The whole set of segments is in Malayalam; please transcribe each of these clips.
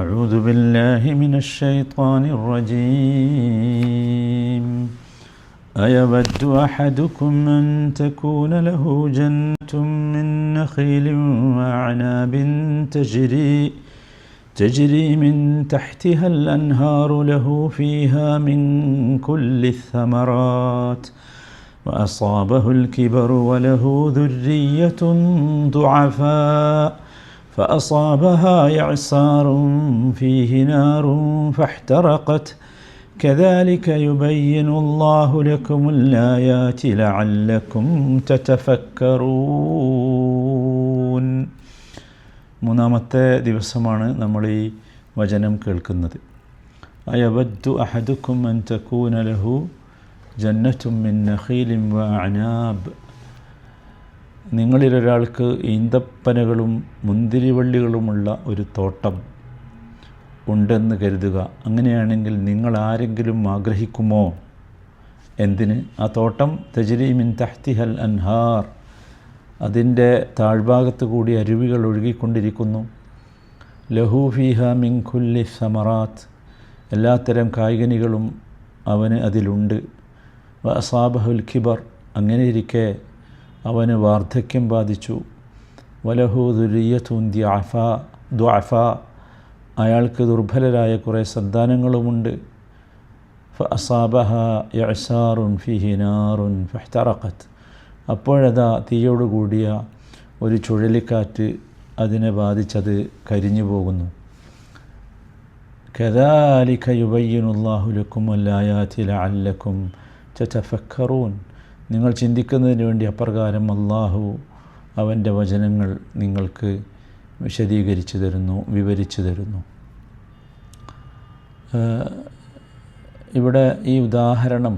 أعوذ بالله من الشيطان الرجيم. أيود أحدكم أن تكون له جنة من نخيل وأعناب تجري تجري من تحتها الأنهار له فيها من كل الثمرات. وأصابه الكبر وله ذرية ضعفاء. فأصابها إعصار فيه نار فاحترقت كذلك يبين الله لكم الآيات لعلكم تتفكرون മൂന്നാമത്തെ ദിവസമാണ് നമ്മൾ ഈ വചനം കേൾക്കുന്നത് അയവദ്ദു അഹദുക്കും അൻ തക്കൂന ലഹു ജന്നത്തും മിൻ നഖീലിൻ വ അനാബ് നിങ്ങളിലൊരാൾക്ക് ഈന്തപ്പനകളും മുന്തിരിവള്ളികളുമുള്ള ഒരു തോട്ടം ഉണ്ടെന്ന് കരുതുക. അങ്ങനെയാണെങ്കിൽ നിങ്ങൾ ആരെങ്കിലും ആഗ്രഹിക്കുമോ? എന്തിന്? ആ തോട്ടം തജരി മിൻ തഹ്തിഹൽ അൻഹാർ. അതിന്റെ താഴ്ഭാഗത്ത് കൂടി അരുവികൾ ഒഴുകിക്കൊണ്ടിരിക്കുന്നു. ലഹൂഫിഹ മിൻ ഖുല്ലി സമറാത്ത്. എല്ലാത്തരം കായികനികളും അവന് അതിലുണ്ട്. വസാബഹുൽ ഖിബർ അങ്ങനെയിരിക്കെ അവന് വാർദ്ധക്യം ബാധിച്ചു. വലഹു ദുരിയത്തുൻ ദ്യാഫ ദ്വാഫ അയാൾക്ക് ദുർബലരായ കുറേ സന്താനങ്ങളുമുണ്ട്. അസാബഹ യസാറുൻ ഫിഹിനാറുൻ ഫഹ്തറഖത്ത് അപ്പോഴതാ തീയോട് കൂടിയ ഒരു ചുഴലിക്കാറ്റ് അതിനെ ബാധിച്ചത് കരിഞ്ഞു പോകുന്നു. കദാലിഖ യുബയ്യനുല്ലാഹുലക്കും അല്ലായാത്തി അല്ലക്കും ചഫക്കറൂൻ നിങ്ങൾ ചിന്തിക്കുന്നതിന് വേണ്ടി അപ്രകാരം അള്ളാഹു അവന്റെ വചനങ്ങൾ നിങ്ങൾക്ക് വിശദീകരിച്ചു തരുന്നു വിവരിച്ചു തരുന്നു. ഇവിടെ ഈ ഉദാഹരണം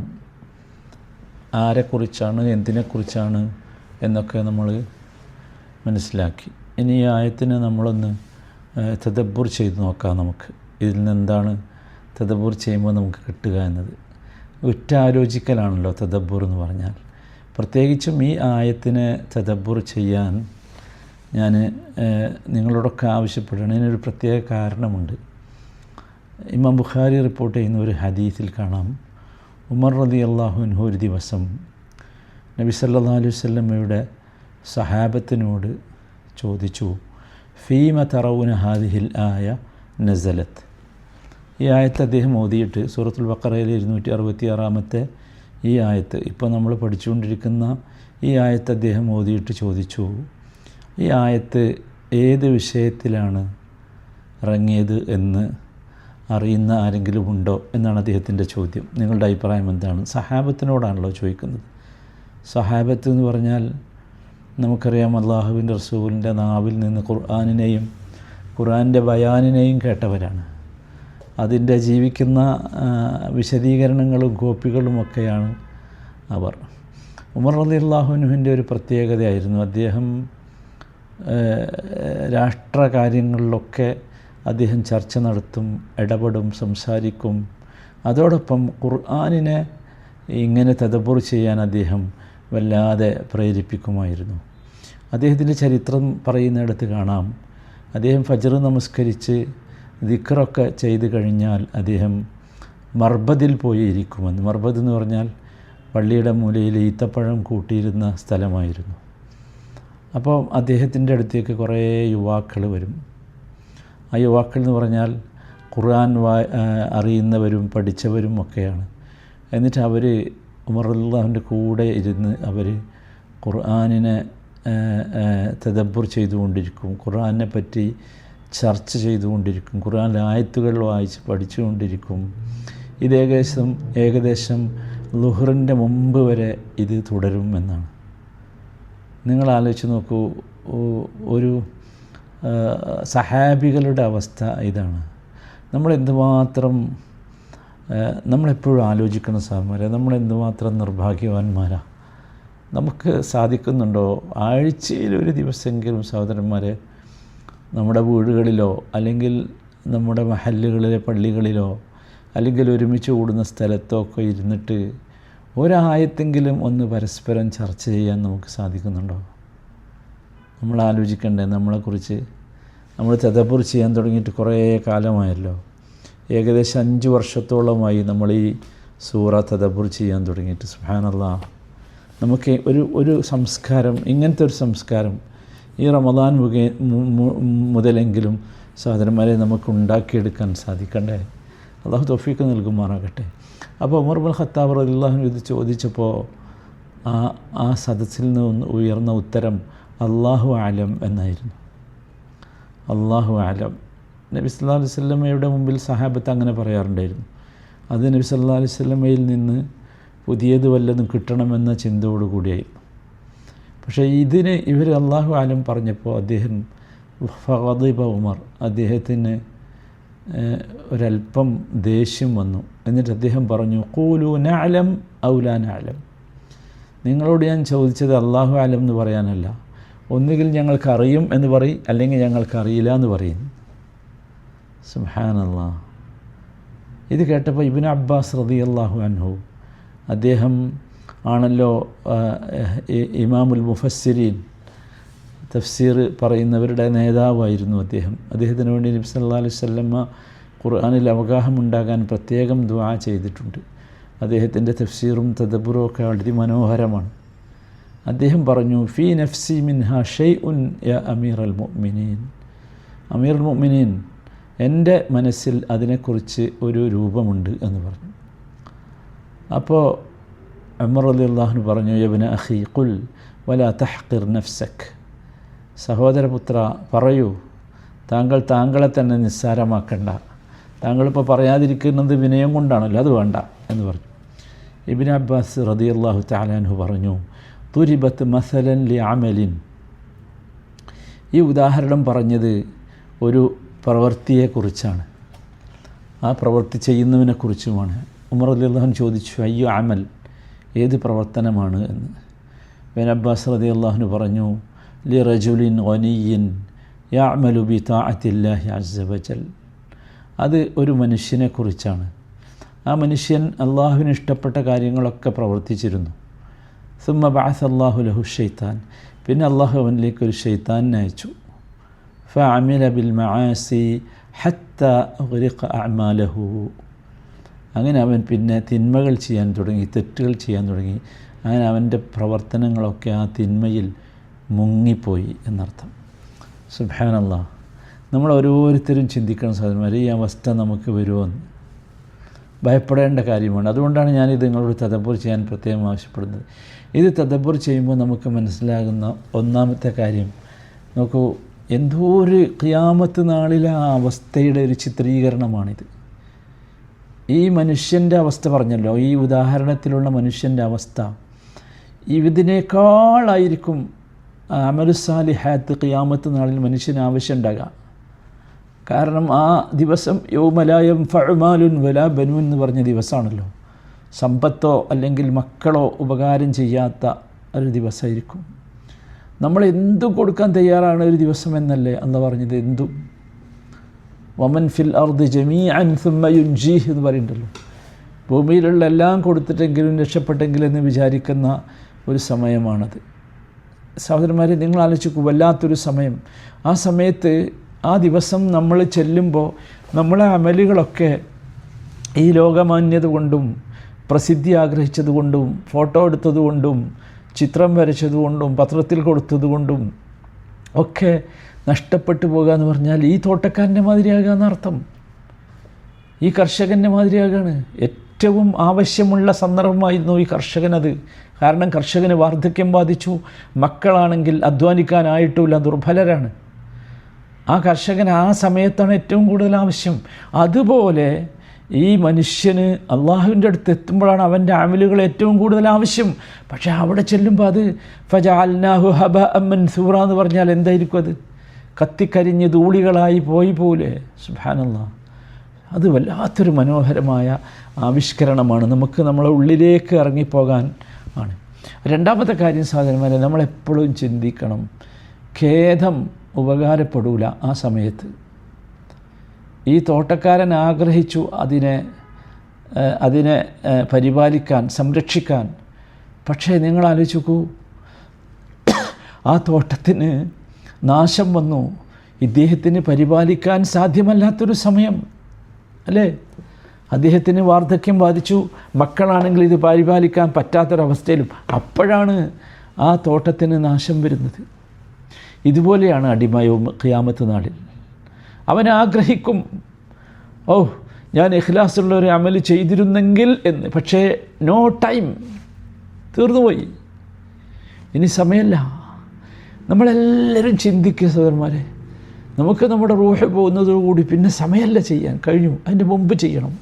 ആരെക്കുറിച്ചാണ് എന്തിനെക്കുറിച്ചാണ് എന്നൊക്കെ നമ്മൾ മനസ്സിലാക്കി. ഇനി ഈ ആയത്തിനെ നമ്മളൊന്ന് തദബ്ബുർ ചെയ്ത് നോക്കാം നമുക്ക്. ഇതിൽ നിന്ന് എന്താണ് തദബ്ബുർ ചെയ്യുമ്പോൾ നമുക്ക് കിട്ടുക എന്നത്. ഉറ്റാലോചിക്കലാണല്ലോ തദബ്ബുർ എന്ന് പറഞ്ഞാൽ. പ്രത്യേകിച്ചും ഈ ആയത്തിനെ തദബ്ബുർ ചെയ്യാൻ ഞാൻ നിങ്ങളോടൊക്കെ ആവശ്യപ്പെടുകയാണ്. ഇതിനൊരു പ്രത്യേക കാരണമുണ്ട്. ഇമാം ബുഖാരി റിപ്പോർട്ട് ചെയ്യുന്ന ഒരു ഹദീസിൽ കാണാം. ഉമർ റതി അള്ളാഹുൻഹു ഒരു ദിവസം നബി സല്ലാ അലൈഹി വല്ലമ്മയുടെ സഹാബത്തിനോട് ചോദിച്ചു ഫീമ തറവുന ഹാദിഹിൽ ആയ നസലത്ത്? ഈ ആയത്ത് അദ്ദേഹം ഓതിയിട്ട് സൂറത്തുൽ ബക്കറയിലെ ഇരുന്നൂറ്റി അറുപത്തി ആറാമത്തെ ഈ ആയത്ത്. ഇപ്പോൾ നമ്മൾ പഠിച്ചുകൊണ്ടിരിക്കുന്ന ഈ ആയത്ത് അദ്ദേഹം ഓതിയിട്ട് ചോദിച്ചു. ഈ ആയത്ത് ഏത് വിഷയത്തിലാണ് ഇറങ്ങിയത് എന്ന് അറിയുന്ന ആരെങ്കിലും ഉണ്ടോ എന്നാണ് അദ്ദേഹത്തിന്റെ ചോദ്യം. നിങ്ങളുടെ അഭിപ്രായം എന്താണ്? സഹാബത്തിനോടാണല്ലോ ചോദിക്കുന്നത്. സഹാബത്ത് എന്ന് പറഞ്ഞാൽ നമുക്കറിയാം അള്ളാഹുവിന്റെ റസൂലിന്റെ നാവിൽ നിന്ന് ഖുർആാനിനെയും ഖുർആാനിന്റെ ബയാനിനെയും കേട്ടവരാണ്. അതിന്റെ ജീവിക്കുന്ന വിശദീകരണങ്ങളും കോപ്പികളുമൊക്കെയാണ് അവർ. ഉമർ അലി അള്ളാഹുനുവിന്റെ ഒരു പ്രത്യേകതയായിരുന്നു. അദ്ദേഹം രാഷ്ട്രകാര്യങ്ങളിലൊക്കെ അദ്ദേഹം ചർച്ച നടത്തും ഇടപെടും സംസാരിക്കും. അതോടൊപ്പം ഖുർആാനിനെ ഇങ്ങനെ തദബുർ ചെയ്യാൻ അദ്ദേഹം വല്ലാതെ പ്രേരിപ്പിക്കുമായിരുന്നു. അദ്ദേഹത്തിന്റെ ചരിത്രം പറയുന്നിടത്ത് കാണാം. അദ്ദേഹം ഫജർ നമസ്കരിച്ച് ദിക്റൊക്കെ ചെയ്തു കഴിഞ്ഞാൽ അദ്ദേഹം മർബദിൽ പോയി ഇരിക്കുമെന്ന് മർബദ് എന്ന് പറഞ്ഞാൽ പള്ളിയുടെ മൂലയിൽ ഈത്തപ്പഴം കൂട്ടിയിരുന്ന സ്ഥലമായിരുന്നു. അപ്പോൾ അദ്ദേഹത്തിന്റെ അടുത്തേക്ക് കുറേ യുവാക്കൾ വരും. ആ യുവാക്കൾ എന്ന് പറഞ്ഞാൽ ഖുർആൻ വാ അറിയുന്നവരും പഠിച്ചവരും ഒക്കെയാണ്. എന്നിട്ട് അവർ ഉമറുല്ലാഹിന്റെ കൂടെ ഇരുന്ന് അവർ ഖുർആാനിനെ തദബ്ബുർ ചെയ്തുകൊണ്ടിരിക്കും. ഖുർആാനെ പറ്റി ചർച്ച ചെയ്തുകൊണ്ടിരിക്കും. ഖുർആൻ ആയത്തുകൾ വായിച്ച് പഠിച്ചുകൊണ്ടിരിക്കും. ഇത് ഏകദേശം ഏകദേശം ലുഹറിന്റെ മുമ്പ് വരെ ഇത് തുടരും എന്നാണ്. നിങ്ങൾ ആലോചിച്ച് നോക്കൂ ഒരു സഹാബികളുടെ അവസ്ഥ ഇതാണ്. നമ്മൾ എന്തുമാത്രം നമ്മളെപ്പോഴും ആലോചിക്കുന്ന സാർമാരെ നമ്മൾ എന്തുമാത്രം നിർഭാഗ്യവാന്മാരാണ് നമുക്ക് സാധിക്കുന്നുണ്ടോ? ആഴ്ചയിൽ ഒരു ദിവസമെങ്കിലും സഹോദരന്മാരെ നമ്മുടെ വീടുകളിലോ അല്ലെങ്കിൽ നമ്മുടെ മഹല്ലുകളിലെ പള്ളികളിലോ അല്ലെങ്കിൽ ഒരുമിച്ച് കൂടുന്ന സ്ഥലത്തോ ഒക്കെ ഇരുന്നിട്ട് ഒരായത്തെങ്കിലും ഒന്ന് പരസ്പരം ചർച്ച ചെയ്യാൻ നമുക്ക് സാധിക്കുന്നുണ്ടോ? നമ്മൾ ആലോചിക്കണ്ടേ നമ്മളെക്കുറിച്ച്. നമ്മൾ തദബുർ ചെയ്യാൻ തുടങ്ങിയിട്ട് കുറേ കാലമായല്ലോ. ഏകദേശം അഞ്ച് വർഷത്തോളമായി നമ്മൾ ഈ സൂറ തദബുർ ചെയ്യാൻ തുടങ്ങിയിട്ട് സുഹാനല്ല നമുക്ക് ഒരു ഒരു സംസ്കാരം ഇങ്ങനത്തെ ഒരു സംസ്കാരം ഈ റമദാൻ മുഖേ മുതലെങ്കിലും സഹോദരന്മാരെ നമുക്ക് ഉണ്ടാക്കിയെടുക്കാൻ സാധിക്കണ്ടേ? അള്ളാഹു തൊഫീക്ക് നൽകുമാറാകട്ടെ. അപ്പോൾ ഉമർ ബുൽ ഖത്താബ് അള്ളാഹു ഇത് ചോദിച്ചപ്പോൾ ആ ആ സദസ്സിൽ നിന്ന് ഉയർന്ന ഉത്തരം അള്ളാഹു ആലം എന്നായിരുന്നു. അള്ളാഹു ആലം നബി സല്ലാ അലൈഹി സ്വല്ലമ്മയുടെ മുമ്പിൽ സഹാബത്ത് അങ്ങനെ പറയാറുണ്ടായിരുന്നു. അത് നബി സല്ലാ അലൈഹി സ്വല്ലമ്മയിൽ നിന്ന് പുതിയത് വല്ലതും കിട്ടണമെന്ന ചിന്തയോടു കൂടിയായിരുന്നു പക്ഷേ ഇതിന് ഇവർ അള്ളാഹു ആലം പറഞ്ഞപ്പോൾ അദ്ദേഹം ഫഹദീബ ഉമർ അദ്ദേഹത്തിന് ഒരല്പം ദേഷ്യം വന്നു. എന്നിട്ട് അദ്ദേഹം പറഞ്ഞു കൂലു നാലം ഔലാൻ ആലം നിങ്ങളോട് ഞാൻ ചോദിച്ചത് അള്ളാഹു ആലം എന്ന് പറയാനല്ല. ഒന്നുകിൽ ഞങ്ങൾക്കറിയും എന്ന് പറയും അല്ലെങ്കിൽ ഞങ്ങൾക്കറിയില്ല എന്ന് പറയും. സുഹാനല്ലാ ഇത് കേട്ടപ്പോൾ ഇബിൻ അബ്ബാസ് റതി അള്ളാഹു അൻഹു അദ്ദേഹം ആണല്ലോ ഇമാമുൽ മുഫസ്സിരീൻ തഫ്സീർ പറയുന്നവരുടെ നേതാവായിരുന്നു അദ്ദേഹം. അദ്ദേഹത്തിന് വേണ്ടി നബി സല്ലാ അലൈഹി സ്വല്ലമ്മ ഖുർആാനിൽ അവഗാഹം ഉണ്ടാകാൻ പ്രത്യേകം ദുആ ചെയ്തിട്ടുണ്ട്. അദ്ദേഹത്തിന്റെ തഫ്സീറും തദബുറും ഒക്കെ വളരെ മനോഹരമാണ്. അദ്ദേഹം പറഞ്ഞു ഫീ നഫ്സി മിൻഹ ഷെയ് ഉൻ യ അമീർ അൽ മുഅ്മിനീൻ. അമീർ അൽ മുഅ്മിനീൻ എന്റെ മനസ്സിൽ അതിനെക്കുറിച്ച് ഒരു രൂപമുണ്ട് എന്ന് പറഞ്ഞു. അപ്പോൾ അമർ പറഞ്ഞു യബിന് അഹി കുൽ വല തഹ്കിർ നഫ്സക്. സഹോദരപുത്ര പറയൂ താങ്കൾ താങ്കളെ തന്നെ നിസ്സാരമാക്കണ്ട. താങ്കളിപ്പോൾ പറയാതിരിക്കുന്നത് വിനയം കൊണ്ടാണല്ലോ അത് വേണ്ട എന്ന് പറഞ്ഞു. ഇബിൻ അബ്ബാസ് റതി അള്ളാഹു താലാൻഹു പറഞ്ഞു തുരിബത്ത് മസലൻ ലി അമലിൻ. ഈ ഉദാഹരണം പറഞ്ഞത് ഒരു പ്രവൃത്തിയെക്കുറിച്ചാണ് ആ പ്രവൃത്തി ചെയ്യുന്നതിനെക്കുറിച്ചുമാണ് ഉമർ അലി അള്ളാഹു ചോദിച്ചു അയ്യോ അമൽ ഏത് പ്രവർത്തനമാണ് എന്ന്. ബൻ അബ്ബാസ് റതി അള്ളാഹുന് പറഞ്ഞു ലി റജുലിൻ ഒനിയിൻ യാമലു ബി അത് ഒരു മനുഷ്യനെക്കുറിച്ചാണ് ആ മനുഷ്യൻ അള്ളാഹുവിന് ഇഷ്ടപ്പെട്ട കാര്യങ്ങളൊക്കെ പ്രവർത്തിച്ചിരുന്നു. സുമ്മ ബാസ് അള്ളാഹു ലഹു ഷെയ്ത്താൻ പിന്നെ അള്ളാഹു അവനിലേക്ക് ഒരു ഷെയ്ത്താനെ അയച്ചു. ഫഅമില ബിൽ മആസി ഹത്ത ഒരു അഅമാലഹു. അങ്ങനെ അവൻ പിന്നെ തിന്മകൾ ചെയ്യാൻ തുടങ്ങി തെറ്റുകൾ ചെയ്യാൻ തുടങ്ങി. അങ്ങനെ അവന്റെ പ്രവർത്തനങ്ങളൊക്കെ ആ തിന്മയിൽ മുങ്ങിപ്പോയി എന്നർത്ഥം. സുബാനല്ല നമ്മൾ ഓരോരുത്തരും ചിന്തിക്കണം സാധനമാർ ഈ അവസ്ഥ നമുക്ക് വരുമെന്ന്. ഭയപ്പെടേണ്ട കാര്യമാണ്. അതുകൊണ്ടാണ് ഞാനിത് നിങ്ങളോട് തദബുർ ചെയ്യാൻ പ്രത്യേകം ആവശ്യപ്പെടുന്നത്. ഇത് തദബുർ ചെയ്യുമ്പോൾ നമുക്ക് മനസ്സിലാകുന്ന ഒന്നാമത്തെ കാര്യം നോക്കൂ എന്തോ ഒരു ക്യാമത്ത് നാളിലെ ആ അവസ്ഥയുടെ ഒരു ചിത്രീകരണമാണിത്. ഈ മനുഷ്യന്റെ അവസ്ഥ പറഞ്ഞല്ലോ. ഈ ഉദാഹരണത്തിലുള്ള മനുഷ്യന്റെ അവസ്ഥ. ഇതിനേക്കാളായിരിക്കും അമലുസാലിഹാത്ത് ഖിയാമത്ത് നാളിൽ മനുഷ്യന് ആവശ്യമുണ്ടാകുക കാരണം ആ ദിവസം യൗമലായം ഫഴുമാലുൻ വലാ ബനു എന്ന് പറഞ്ഞ ദിവസമാണല്ലോ. സമ്പത്തോ അല്ലെങ്കിൽ മക്കളോ ഉപകാരം ചെയ്യാത്ത ഒരു ദിവസമായിരിക്കും. നമ്മൾ എന്തും കൊടുക്കാൻ തയ്യാറാണ് ഒരു ദിവസം എന്നല്ലേ അന്ന് പറഞ്ഞത്? എന്തും. വമൻ ഫിൽ അർദ് ജമീ അൻ സുമ്മയുൻജീഹ് എന്ന് പറയുന്നുണ്ടല്ലോ. ഭൂമിയിലുള്ള എല്ലാം കൊടുത്തിട്ടെങ്കിലും രക്ഷപ്പെട്ടെങ്കിലും എന്ന് വിചാരിക്കുന്ന ഒരു സമയമാണത്. സഹോദരന്മാരെ നിങ്ങൾ ആലോചിക്കൂ വല്ലാത്തൊരു സമയം. ആ സമയത്ത് ആ ദിവസം നമ്മൾ ചെല്ലുമ്പോൾ നമ്മളെ അമലുകളൊക്കെ ഈ ലോകമാന്യത കൊണ്ടും പ്രസിദ്ധി ആഗ്രഹിച്ചതുകൊണ്ടും ഫോട്ടോ എടുത്തതുകൊണ്ടും ചിത്രം വരച്ചതുകൊണ്ടും പത്രത്തിൽ കൊടുത്തതുകൊണ്ടും ഒക്കെ നഷ്ടപ്പെട്ടു പോകുക എന്ന് പറഞ്ഞാൽ ഈ തോട്ടക്കാരന്റെ മാതിരിയാകുക എന്നർത്ഥം ഈ കർഷകന്റെ മാതിരിയാകാണ്. ഏറ്റവും ആവശ്യമുള്ള സന്ദർഭമായിരുന്നു ഈ കർഷകനത്. കാരണം കർഷകന് വാർദ്ധക്യം ബാധിച്ചു. മക്കളാണെങ്കിൽ അധ്വാനിക്കാനായിട്ടുമില്ല ദുർബലരാണ്. ആ കർഷകൻ ആ സമയത്താണ് ഏറ്റവും കൂടുതൽ ആവശ്യം. അതുപോലെ ഈ മനുഷ്യന് അള്ളാഹുവിന്റെ അടുത്ത് എത്തുമ്പോഴാണ് അവന്റെ അമലുകൾ ഏറ്റവും കൂടുതൽ ആവശ്യം. പക്ഷേ അവിടെ ചെല്ലുമ്പോൾ അത് ഫജ അൽനാഹു ഹബ അമ്മൻ സൂറ എന്ന് പറഞ്ഞാൽ എന്തായിരിക്കും അത്? കത്തിക്കരിഞ്ഞ് ധൂളികളായി പോയി പോലെ. സുബാനല്ല അത് വല്ലാത്തൊരു മനോഹരമായ ആവിഷ്കരണമാണ്. നമുക്ക് നമ്മളെ ഉള്ളിലേക്ക് ഇറങ്ങിപ്പോകാൻ ആണ്. രണ്ടാമത്തെ കാര്യം സാധനമാരെ നമ്മളെപ്പോഴും ചിന്തിക്കണം. ഖേദം ഉപകാരപ്പെടൂല ആ സമയത്ത്. ഈ തോട്ടക്കാരൻ ആഗ്രഹിച്ചു അതിനെ അതിനെ പരിപാലിക്കാൻ സംരക്ഷിക്കാൻ. പക്ഷേ നിങ്ങൾ ആലോചിക്കൂ ആ തോട്ടത്തിന് നാശം വന്നു. ഇദ്ദേഹത്തിന് പരിപാലിക്കാൻ സാധ്യമല്ലാത്തൊരു സമയം. അല്ലേ? അദ്ദേഹത്തിന് വാർദ്ധക്യം ബാധിച്ചു. മക്കളാണെങ്കിൽ ഇത് പരിപാലിക്കാൻ പറ്റാത്തൊരവസ്ഥയിലും അപ്പോഴാണ് ആ തോട്ടത്തിന് നാശം വരുന്നത്. ഇതുപോലെയാണ് അടിമയവും ഖിയാമത്ത് നാളിൽ. അവൻ ആഗ്രഹിക്കും ഓ ഞാൻ ഇഖ്ലാസുള്ള ഒരു അമൽ ചെയ്തിരുന്നെങ്കിൽ എന്ന്. പക്ഷേ നോ ടൈം. തീർന്നുപോയി. ഇനി സമയമല്ല. നമ്മളെല്ലാവരും ചിന്തിക്കുക സഹോദരന്മാരെ നമുക്ക് നമ്മുടെ റൂഹ് പോകുന്നതോടുകൂടി പിന്നെ സമയമല്ല ചെയ്യാൻ കഴിഞ്ഞു അതിന്റെ മുമ്പ് ചെയ്യണം.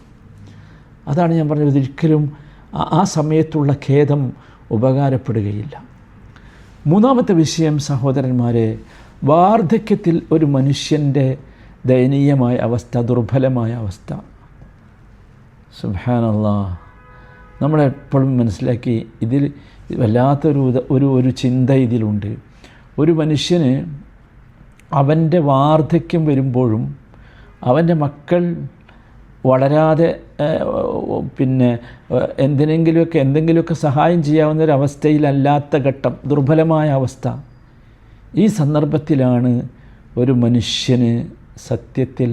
അതാണ് ഞാൻ പറഞ്ഞത് ഒരിക്കലും ആ- സമയത്തുള്ള ഖേദം ഉപകാരപ്പെടുകയില്ല. മൂന്നാമത്തെ വിഷയം സഹോദരന്മാരെ വാർദ്ധക്യത്തിൽ ഒരു മനുഷ്യന്റെ ദയനീയമായ അവസ്ഥ ദുർബലമായ അവസ്ഥ. സുഹാനല്ല നമ്മളെപ്പോഴും മനസ്സിലാക്കി ഇതിൽ വല്ലാത്തൊരു ഒരു ഒരു ചിന്ത ഇതിലുണ്ട്. ഒരു മനുഷ്യന് അവന്റെ വാർദ്ധക്യം വരുമ്പോഴും അവന്റെ മക്കൾ വളരാതെ പിന്നെ എന്തിനെങ്കിലുമൊക്കെ എന്തെങ്കിലുമൊക്കെ സഹായം ചെയ്യാവുന്ന ഒരു അവസ്ഥയിലല്ലാത്ത ഘട്ടം ദുർബലമായ അവസ്ഥ. ഈ സന്ദർഭത്തിലാണ് ഒരു മനുഷ്യന് സത്യത്തിൽ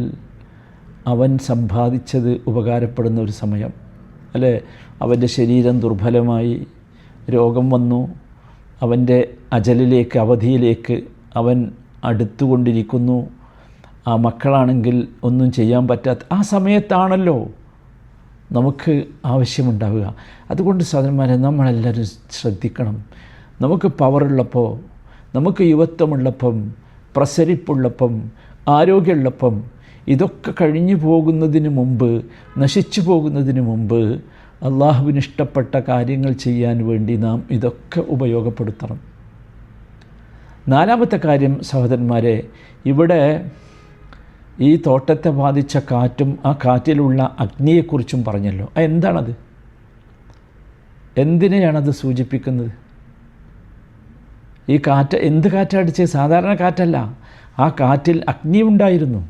അവൻ സമ്പാദിച്ചത് ഉപകാരപ്പെടുന്ന ഒരു സമയം. അല്ലേ? അവന്റെ ശരീരം ദുർബലമായി രോഗം വന്നു അവന്റെ അജലിലേക്ക് അവധിയിലേക്ക് അവൻ അടുത്തുകൊണ്ടിരിക്കുന്നു. ആ മക്കളാണെങ്കിൽ ഒന്നും ചെയ്യാൻ പറ്റാത്ത ആ സമയത്താണല്ലോ നമുക്ക് ആവശ്യമുണ്ടാവുക. അതുകൊണ്ട് സഹോദരന്മാരെ നമ്മളെല്ലാവരും ശ്രദ്ധിക്കണം. നമുക്ക് പവറുള്ളപ്പോൾ നമുക്ക് യുവത്വമുള്ളപ്പം പ്രസരിപ്പുള്ളപ്പം ആരോഗ്യമുള്ളപ്പം ഇതൊക്കെ കഴിഞ്ഞു പോകുന്നതിന് മുമ്പ് നശിച്ചു പോകുന്നതിന് മുമ്പ് അള്ളാഹുവിന് ഇഷ്ടപ്പെട്ട കാര്യങ്ങൾ ചെയ്യാൻ വേണ്ടി നാം ഇതൊക്കെ ഉപയോഗപ്പെടുത്തണം. നാലാമത്തെ കാര്യം സഹോദരന്മാരെ ഇവിടെ ഈ തോട്ടത്തെ ബാധിച്ച കാറ്റും ആ കാറ്റിലുള്ള അഗ്നിയെക്കുറിച്ചും പറഞ്ഞല്ലോ. എന്താണത് എന്തിനെയാണത് സൂചിപ്പിക്കുന്നത്? ഈ കാറ്റ് എന്ത് കാറ്റടിച്ച് സാധാരണ കാറ്റല്ല. ആ കാറ്റിൽ അഗ്നി ഉണ്ടായിരുന്നു.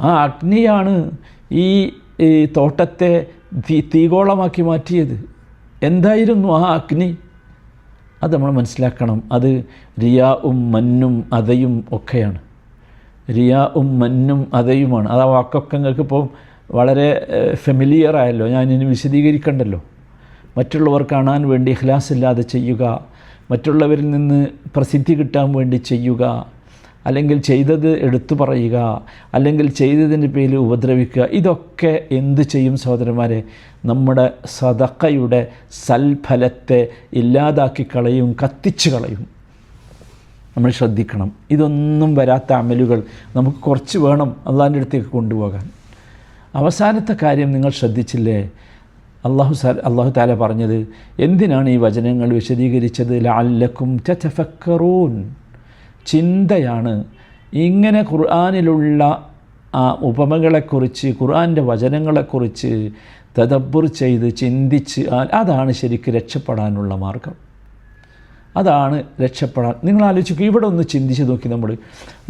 ആ അഗ്നിയാണ് ഈ ഈ തോട്ടത്തെ തീ തീഗോളമാക്കി മാറ്റിയത്. എന്തായിരുന്നു ആ അഗ്നി? അത് നമ്മൾ മനസ്സിലാക്കണം. അത് റിയാവും മന്നും അതയും ഒക്കെയാണ്. റിയാവും മന്നും അതയുമാണ്. അത് ആ വാക്കൊക്കെ നിങ്ങൾക്ക് ഇപ്പോൾ വളരെ ഫെമിലിയർ ആയല്ലോ. ഞാൻ ഇനി വിശദീകരിക്കണ്ടല്ലോ. മറ്റുള്ളവർ കാണാൻ വേണ്ടി ഇഖ്ലാസ് ഇല്ലാതെ ചെയ്യുക മറ്റുള്ളവരിൽ നിന്ന് പ്രസിദ്ധി കിട്ടാൻ വേണ്ടി ചെയ്യുക അല്ലെങ്കിൽ ചെയ്തത് എടുത്തു പറയുക അല്ലെങ്കിൽ ചെയ്തതിന്റെ പേരിൽ ഉപദ്രവിക്കുക ഇതൊക്കെ എന്ത് ചെയ്യും സഹോദരന്മാരെ? നമ്മുടെ സതക്കയുടെ സൽഫലത്തെ ഇല്ലാതാക്കി കളയും കത്തിച്ചു കളയും. നമ്മൾ ശ്രദ്ധിക്കണം. ഇതൊന്നും വരാത്ത അമലുകൾ നമുക്ക് കുറച്ച് വേണം അള്ളാഹിന്റെ അടുത്തേക്ക് കൊണ്ടുപോകാൻ. അവസാനത്തെ കാര്യം നിങ്ങൾ ശ്രദ്ധിച്ചില്ലേ? അള്ളാഹു അള്ളാഹു താല പറഞ്ഞത് എന്തിനാണ് ഈ വചനങ്ങൾ വിശദീകരിച്ചത്? ലാല്ലക്കും ചഫക്കറൂൻ ചിന്തയാണ്. ഇങ്ങനെ ഖുർആാനിലുള്ള ആ ഉപമകളെക്കുറിച്ച് ഖുർആന്റെ വചനങ്ങളെക്കുറിച്ച് തദബ്ബുർ ചെയ്ത് ചിന്തിച്ച് അതാണ് ശരിക്ക് രക്ഷപ്പെടാനുള്ള മാർഗം. അതാണ് രക്ഷപ്പെടാൻ. നിങ്ങൾ ആലോചിക്കുക ഇവിടെ ഒന്ന് ചിന്തിച്ച് നോക്കി നമ്മൾ.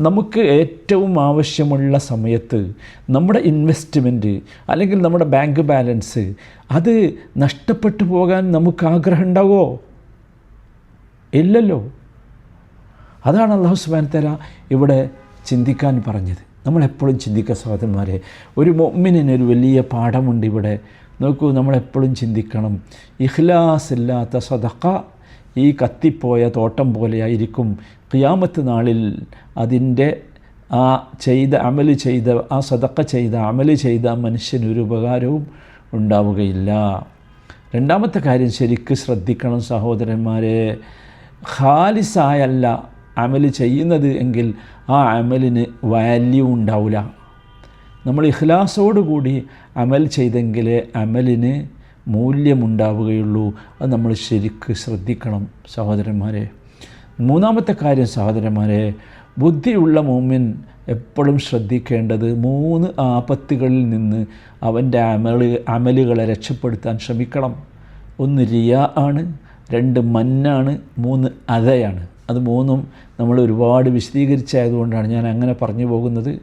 നമുക്ക് ഏറ്റവും ആവശ്യമുള്ള സമയത്ത് നമ്മുടെ ഇൻവെസ്റ്റ്മെന്റ് അല്ലെങ്കിൽ നമ്മുടെ ബാങ്ക് ബാലൻസ് അത് നഷ്ടപ്പെട്ടു പോകാൻ നമുക്ക് ആഗ്രഹം ഉണ്ടാവോ ഇല്ലല്ലോ. അതാണ് അള്ളാഹു സുബാൻ തല ഇവിടെ ചിന്തിക്കാൻ പറഞ്ഞത്. നമ്മളെപ്പോഴും ചിന്തിക്കുക സഹോദരന്മാരെ ഒരു മൊമ്മിനിന് ഒരു വലിയ പാഠമുണ്ട് ഇവിടെ. നോക്കൂ നമ്മളെപ്പോഴും ചിന്തിക്കണം. ഇഖ്ലാസ് ഇല്ലാത്ത സദക്ക ഈ കത്തിപ്പോയ തോട്ടം പോലെയായിരിക്കും ഖിയാമത്ത് നാളിൽ അതിന്റെ ആ ചെയ്ത അമൽ ചെയ്ത ആ സദക്ക ചെയ്ത അമൽ ചെയ്ത മനുഷ്യനൊരു ഉപകാരവും ഉണ്ടാവുകയില്ല. രണ്ടാമത്തെ കാര്യം ശരിക്ക് ശ്രദ്ധിക്കണം സഹോദരന്മാരെ. ഖാലിസായല്ല അമൽ ചെയ്യുന്നത് എങ്കിൽ ആ അമലിന് വാല്യൂ ഉണ്ടാവില്ല നമ്മൾ ഇഖ്ലാസോടുകൂടി അമൽ ചെയ്തെങ്കിലേ അമലിന് മൂല്യമുണ്ടാവുകയുള്ളൂ അത് നമ്മൾ ശരിക്ക് ശ്രദ്ധിക്കണം സഹോദരന്മാരെ. മൂന്നാമത്തെ കാര്യം സഹോദരന്മാരെ ബുദ്ധിയുള്ള മോമിൻ എപ്പോഴും ശ്രദ്ധിക്കേണ്ടത് മൂന്ന് ആപത്തുകളിൽ നിന്ന് അവന്റെ അമൽ അമലുകളെ രക്ഷപ്പെടുത്താൻ ശ്രമിക്കണം. ഒന്ന് റിയ ആണ് രണ്ട് മന്നാണ് മൂന്ന് അതയാണ് അത് മൂന്നും നമ്മൾ ഒരുപാട് വിശദീകരിച്ചായതുകൊണ്ടാണ് ഞാൻ അങ്ങനെ പറഞ്ഞു പോകുന്നത്.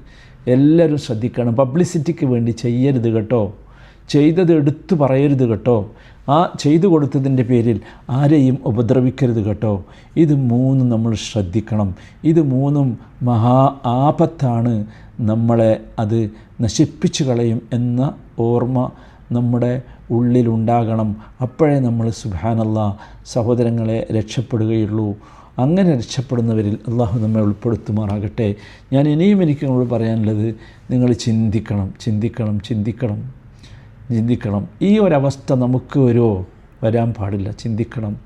എല്ലാവരും ശ്രദ്ധിക്കണം. പബ്ലിസിറ്റിക്ക് വേണ്ടി ചെയ്യരുത് കേട്ടോ. ചെയ്തത് എടുത്തു പറയരുത് കേട്ടോ. ആ ചെയ്തു കൊടുത്തതിന്റെ പേരിൽ ആരെയും ഉപദ്രവിക്കരുത് കേട്ടോ. ഇത് മൂന്നും നമ്മൾ ശ്രദ്ധിക്കണം. ഇത് മൂന്നും മഹാ ആപത്താണ് നമ്മളെ അത് നശിപ്പിച്ചു കളയും എന്ന ഓർമ്മ നമ്മുടെ ഉള്ളിലുണ്ടാകണം. അപ്പോഴേ നമ്മൾ സുബാനല്ല സഹോദരങ്ങളെ രക്ഷപ്പെടുകയുള്ളൂ. അങ്ങനെ രക്ഷപ്പെടുന്നവരിൽ അള്ളാഹു നമ്മെ ഉൾപ്പെടുത്തുമാറാകട്ടെ. ഞാൻ ഇനിയും എനിക്ക് നിങ്ങളോട് പറയാനുള്ളത് നിങ്ങൾ ചിന്തിക്കണം ചിന്തിക്കണം ചിന്തിക്കണം ചിന്തിക്കണം. ഈ ഒരവസ്ഥ നമുക്ക് ഒരു വരാൻ പാടില്ല. ചിന്തിക്കണം.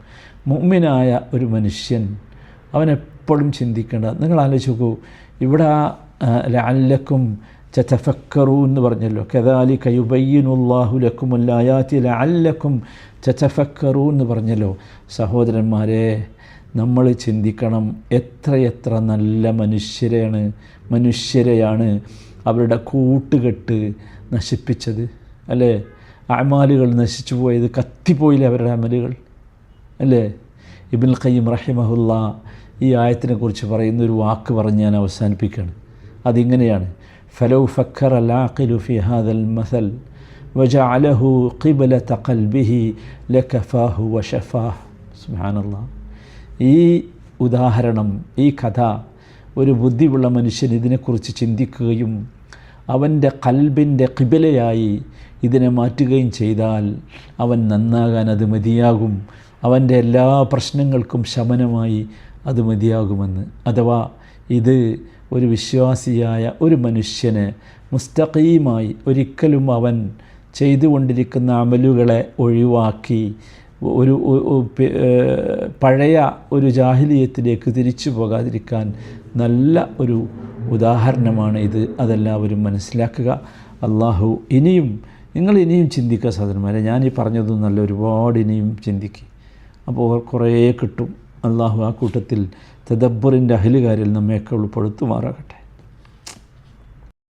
മുമ്മിനായ ഒരു മനുഷ്യൻ അവനെപ്പോഴും ചിന്തിക്കേണ്ട. നിങ്ങൾ ആലോചിച്ച് നോക്കൂ. ഇവിടെ ലാലക്കും ചച്ചഫക്കറു എന്ന് പറഞ്ഞല്ലോ. കദാലി കയുബയ്യനുല്ലാഹു അല്ലായാത്തി ലാലക്കും ചച്ചഫക്കറു എന്ന് പറഞ്ഞല്ലോ. സഹോദരന്മാരെ നമ്മൾ ചിന്തിക്കണം എത്രയെത്ര നല്ല മനുഷ്യരെയാണ് മനുഷ്യരെയാണ് അവരുടെ കൂട്ടുകെട്ട് നശിപ്പിച്ചത് അല്ലേ? അമാലുകൾ നശിച്ചു പോയത് കത്തിപ്പോയില്ലേ അവരുടെ അമലുകൾ അല്ലേ? ഇബിൻ ഖയ്യം റഹിമഹുല്ല ഈ ആയത്തിനെ കുറിച്ച് പറയുന്ന ഒരു വാക്ക് പറഞ്ഞ് ഞാൻ അവസാനിപ്പിക്കുകയാണ്. അതിങ്ങനെയാണ് ഫലോ ഫക്കർ അലാഖിലു ഫി ഹാദൽ മസൽ വജഅലഹു ഖിബലത ഖൽബിഹി ലകഫാഹു വഷഫാഹ് സുബ്ഹാനല്ലാഹ് ഈ ഉദാഹരണം ഈ കഥ ഒരു ബുദ്ധിയുള്ള മനുഷ്യൻ ഇതിനെക്കുറിച്ച് ചിന്തിക്കുകയും അവന്റെ കൽബിന്റെ കിബിലയായി ഇതിനെ മാറ്റുകയും ചെയ്താൽ അവൻ നന്നാകാൻ അത് മതിയാകും. അവന്റെ എല്ലാ പ്രശ്നങ്ങൾക്കും ശമനമായി അത് മതിയാകുമെന്ന്. അഥവാ ഇത് ഒരു വിശ്വാസിയായ ഒരു മനുഷ്യന് മുസ്തഖീമായി ഒരിക്കലും അവൻ ചെയ്തുകൊണ്ടിരിക്കുന്ന അമലുകളെ ഒഴിവാക്കി ഒരു പഴയ ഒരു ജാഹിലിയത്തിലേക്ക് തിരിച്ചു പോകാതിരിക്കാൻ നല്ല ഒരു ഉദാഹരണമാണ് ഇത്. അതെല്ലാവരും മനസ്സിലാക്കുക. അള്ളാഹു ഇനിയും നിങ്ങൾ ഇനിയും ചിന്തിക്കുക സഹോദരന്മാരെ ഞാൻ ഈ പറഞ്ഞതും നല്ല ഒരുപാട് ഇനിയും ചിന്തിക്കുക അപ്പോൾ കുറേ കിട്ടും. അള്ളാഹു ആ കൂട്ടത്തിൽ തദബ്ബറിന്റെ അഹലുകാരിൽ നമ്മയൊക്കെ ഉൾപ്പെടുത്തുമാറാകട്ടെ.